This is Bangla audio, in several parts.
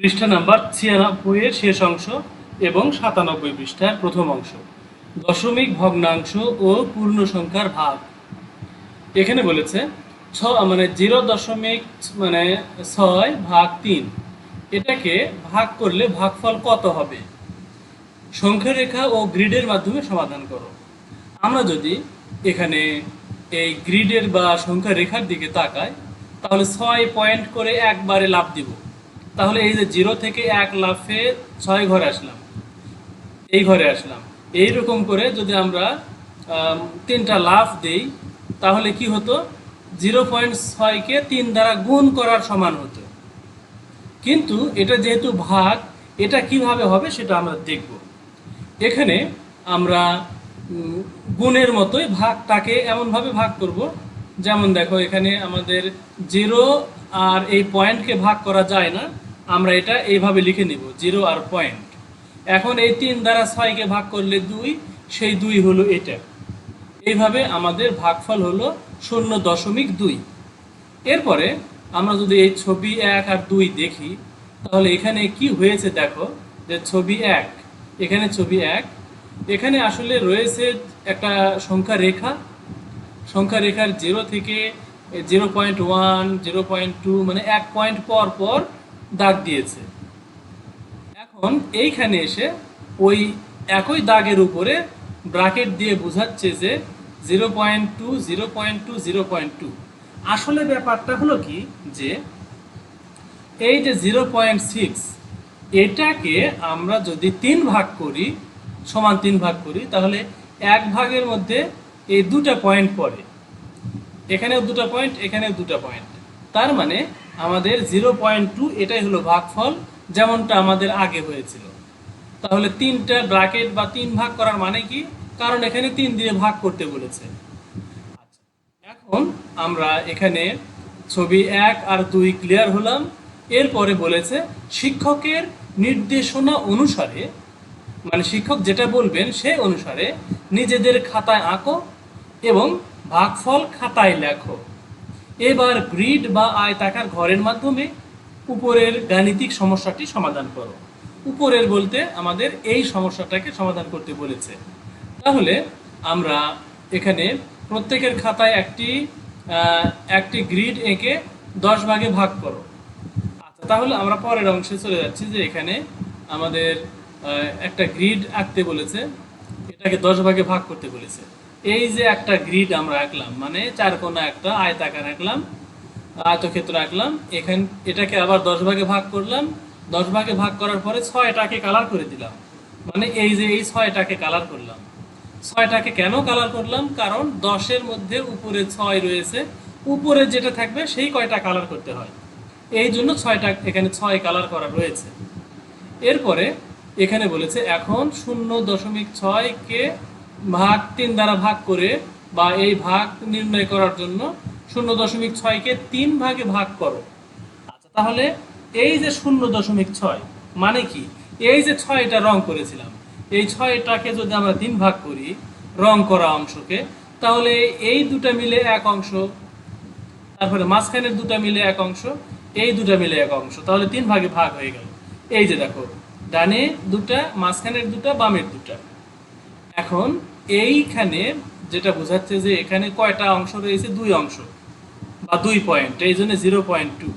পৃষ্ঠা নাম্বার ছিয়ানব্বই এর শেষ অংশ এবং সাতানব্বই পৃষ্ঠার প্রথম অংশ। দশমিক ভগ্নাংশ ও পূর্ণ সংখ্যার ভাগ। এখানে বলেছে, ছ মানে জিরো দশমিক মানে ছয় ভাগ তিন। এটাকে ভাগ করলে ভাগফল কত হবে? সংখ্যা রেখা ও গ্রিডের মাধ্যমে সমাধান করো। আমরা যদি এখানে এই গ্রিডের বা সংখ্যা রেখার দিকে তাকাই, তাহলে ছয় পয়েন্ট করে একবারে লাভ দিব। তাহলে এই যে জিরো থেকে এক লাফে ছয় ঘরে আসলাম। এই ঘরে আসলাম। এই রকম করে যদি আমরা তিনটা লাফ দেই, তাহলে কি হতো? জিরো পয়েন্ট ছয়কে তিন দ্বারা গুণ করার সমান হতো। কিন্তু এটা যেহেতু ভাগ, এটা কীভাবে হবে সেটা আমরা দেখব। এখানে আমরা গুণের মতোই ভাগটাকে এমনভাবে ভাগ করব। যেমন দেখো, এখানে আমাদের জিরো আর এই পয়েন্টকে ভাগ করা যায় না। আমরা এটা এইভাবে লিখে নিব, জিরো আর পয়েন্ট এখন এই তিন দ্বারা ছয়কে ভাগ করলে দুই, সেই দুই হলো এটা। এইভাবে আমাদের ভাগফল হলো শূন্য দশমিক দুই। এরপরে আমরা যদি এই ছবি এক আর দুই দেখি, তাহলে এখানে কি হয়েছে দেখো, যে ছবি এক, এখানে ছবি এক। এখানে আসলে রয়েছে একটা সংখ্যা রেখা। সংখ্যা রেখার জিরো থেকে zero point one zero point two মানে এক পয়েন্ট পর পর দাগ দিয়েছে। এখন এইখানে এসে ওই একই দাগের উপরে ব্রাকেট দিয়ে বোঝাচ্ছে যে zero point two, zero point two, zero point two. আসলে ব্যাপারটা হলো কি যে এই যে জিরো পয়েন্ট সিক্স, এটাকে আমরা যদি তিন ভাগ করি, সমান তিন ভাগ করি, তাহলে এক ভাগের মধ্যে এই দুটা পয়েন্ট পড়ে। এখানেও দুটো পয়েন্ট, এখানেও দুটো পয়েন্ট। তার মানে আমাদের জিরো পয়েন্ট টু এটাই হলো ভাগফল, যেমনটা আমাদের আগে হয়েছিল। তাহলে তিনটা ব্র্যাকেট বা তিন ভাগ করার মানে কি? কারণ এখানে তিন দিয়ে ভাগ করতে বলেছে। আচ্ছা এখন আমরা এখানে ছবি এক আর দুই ক্লিয়ার হলাম। এরপরে বলেছে শিক্ষকের নির্দেশনা অনুসারে মানে শিক্ষক যেটা বলবেন সেই অনুসারে নিজেদের খাতায় আঁকো এবং ভাগফল খাতায় লেখো। এবার গ্রিড বা আয়তাকার ঘরের মাধ্যমে উপরের গাণিতিক সমস্যাটি সমাধান করো। উপরের বলতে আমাদের এই সমস্যাটাকে সমাধান করতে বলেছে। তাহলে আমরা এখানে প্রত্যেকের খাতায় একটি একটি গ্রিড এঁকে দশ ভাগে ভাগ করো। আচ্ছা তাহলে আমরা পরের অংশে চলে যাচ্ছি যে এখানে আমাদের একটা গ্রিড আঁকতে বলেছে। এটাকে দশ ভাগে ভাগ করতে বলেছে। এই যে একটা গ্রিড আমরা আঁকলাম মানে চার কোনা একটা আয়তাকার আঁকলাম, আয়তক্ষেত্র আঁকলাম, এখান, এটাকে আবার দশ ভাগে ভাগ করলাম, দশ ভাগে ভাগ করার পরে ছয়টাকে কালার করে দিলাম। মানে এই যে এই ছয়টাকে কালার করলাম। ছয়টাকে কেন কালার করলাম? কারণ দশের মধ্যে উপরে ছয় রয়েছে, উপরে যেটা থাকবে সেই কয়টা কালার করতে হয়। এই জন্য ছয়টা, এখানে ছয় কালার করা রয়েছে। এরপরে এখানে বলেছে, এখন শূন্য দশমিক ছয়কে ভাগ তিন দ্বারা ভাগ করে বা এই ভাগ নির্ণয় করার জন্য শূন্য দশমিক ছয়কে তিন ভাগে ভাগ করো। আচ্ছা তাহলে এই যে শূন্য দশমিক ছয় মানে কি? এই যে ছয়টা রং করেছিলাম, এই ছয়টাকে যদি আমরা তিন ভাগ করি, রং করা অংশকে, তাহলে এই দুটা মিলে এক অংশ, তারপরে মাঝখানের দুটা মিলে এক অংশ, এই দুটা মিলে এক অংশ, তাহলে তিন ভাগে ভাগ হয়ে গেল। এই যে দেখো, ডানে দুটা, মাঝখানের দুটা, বামের দুটা। এখন এইখানে যেটা বোঝাচ্ছে যে এখানে কয়টা অংশ রয়েছে? দুই অংশ বা দুই পয়েন্ট এই জন্য জিরো পয়েন্ট টু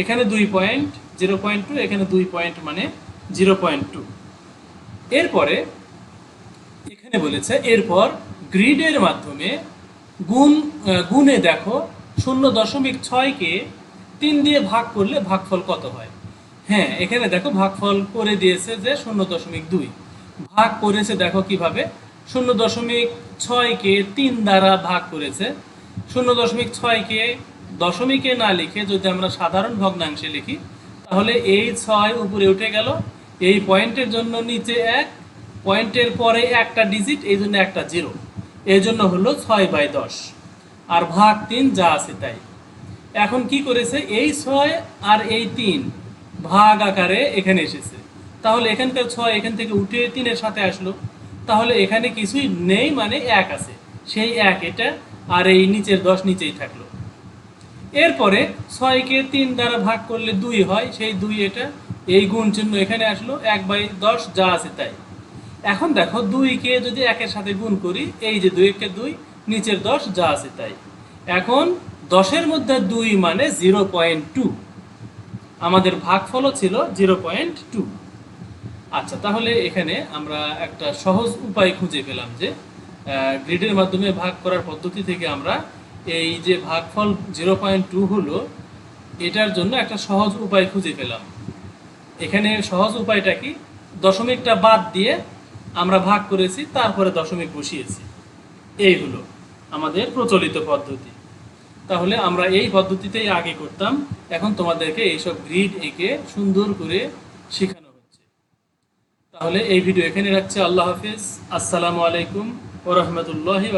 এখানে দুই পয়েন্ট জিরো পয়েন্ট টু এখানে দুই পয়েন্ট মানে জিরো পয়েন্ট টু এরপরে এখানে বলেছে, এরপর গ্রিডের মাধ্যমে গুণ গুণে দেখো, শূন্য দশমিক ছয়কে তিন দিয়ে ভাগ করলে ভাগফল কত হয়? হ্যাঁ এখানে দেখো ভাগফল করে দিয়েছে যে শূন্য দশমিক দুই। ভাগ করেছে, দেখো কীভাবে। শূন্য দশমিক ছয়কে তিন দ্বারা ভাগ করেছে। শূন্য দশমিক ছয়কে দশমিকে না লিখে যদি আমরা সাধারণ ভগ্নাংশে লিখি, তাহলে এই ছয় উপরে উঠে গেল। এই পয়েন্টের জন্য নিচে এক, পয়েন্টের পরে একটা ডিজিট, এই জন্য একটা জিরো। এই জন্য হলো ছয় বাই দশ। আর ভাগ তিন যা আছে তাই। এখন কি করেছে? এই ছয় আর এই তিন ভাগ আকারে এখানে এসেছে। তাহলে এখানকার ছয় এখান থেকে উঠে তিনের সাথে আসলো। তাহলে এখানে কিছুই নেই মানে এক আছে। সেই এক এটা, আর এই নিচের দশ নিচেই থাকল। এরপরে ছয়কে তিন দ্বারা ভাগ করলে দুই হয়, সেই দুই এটা, এই গুণ চিহ্ন এখানে আসলো, এক বাই দশ যা আছে তাই। এখন দেখো দুইকে যদি একের সাথে গুণ করি, এই যে দুই একে দুই, নিচের দশ যা আছে তাই। এখন দশের মধ্যে দুই মানে জিরো পয়েন্ট টু। আমাদের ভাগফলও ছিল জিরো পয়েন্ট টু। আচ্ছা তাহলে এখানে আমরা একটা সহজ উপায় খুঁজে পেলাম যে গ্রিডের মাধ্যমে ভাগ করার পদ্ধতি থেকে আমরা এই যে ভাগফল জিরো পয়েন্ট টু হলো, এটার জন্য একটা সহজ উপায় খুঁজে পেলাম। এখানে সহজ উপায়টা কি? দশমিকটা বাদ দিয়ে আমরা ভাগ করেছি, তারপরে দশমিক বসিয়েছি। এই হলো আমাদের প্রচলিত পদ্ধতি। তাহলে আমরা এই পদ্ধতিতেই আগে করতাম। এখন তোমাদেরকে এইসব গ্রিড এঁকে সুন্দর করে শেখানো তাহলে এই ভিডিও এখানে রাখছে। আল্লাহ হাফিজ। আসসালামু আলাইকুম ও রহমতুল্লাহি